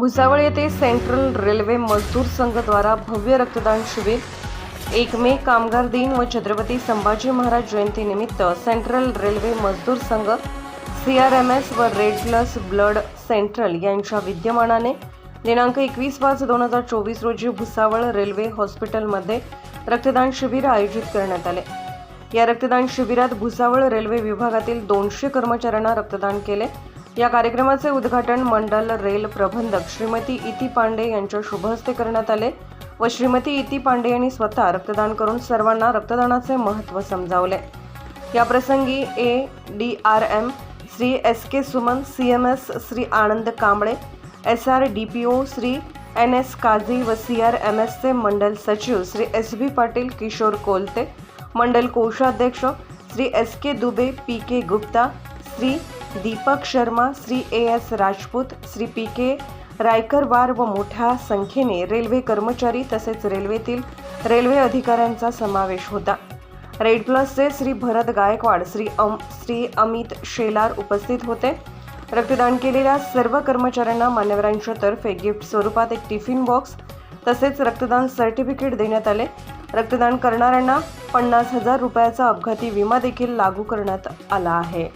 भुसावळ येथे central railway मजदूर संघद्वारा भव्य रक्तदान शिबिर. एक मे कामगार दिन व छत्रपती संभाजी महाराज जयंतीनिमित्त सेंट्रल रेल्वे मजदूर संघ सी आर एम एस व रेड प्लस ब्लड सेंट्रल यांच्या विद्यमानाने दिनांक एकवीस पाच दोन हजार चोवीस रोजी भुसावळ रेल्वे हॉस्पिटलमध्ये रक्तदान शिबिर आयोजित करण्यात आले. या रक्तदान शिबिरात भुसावळ रेल्वे विभागातील दोनशे कर्मचाऱ्यांना रक्तदान केले. या कार्यक्रमाचे उद्घाटन मंडल रेल प्रबंधक श्रीमती इती पांडे यांच्या शुभहस्ते करण्यात आले व श्रीमती इती पांडे यांनी स्वतः रक्तदान करून सर्वांना रक्तदानाचे महत्त्व समजावले. या प्रसंगी A D R M Shri S K Suman C M S Shri Anand Kamble S R D P O Shri N S Kazi व सी आर एम एसचे मंडल सचिव श्री एस बी पाटील किशोर कोलते मंडल कोषाध्यक्ष Shri S K Dubey P K Gupta Shri Deepak Sharma Shri A S Rajput Shri P K Raikarwar व मोठ्या संख्येने railway कर्मचारी तसेच रेल्वेतील रेल्वे अधिकाऱ्यांचा समावेश होता. रेड प्लसचे श्री भरत गायकवाड श्री अम श्री अमित शेलार उपस्थित होते. रक्तदान केलेल्या सर्व कर्मचाऱ्यांना मान्यवरांच्या तर्फे गिफ्ट स्वरूपात एक टिफिन बॉक्स तसेच रक्तदान सर्टिफिकेट देण्यात आले. रक्तदान करणाऱ्यांना पन्नास हजार रुपयाचा अपघाती विमा देखील लागू करण्यात आला आहे.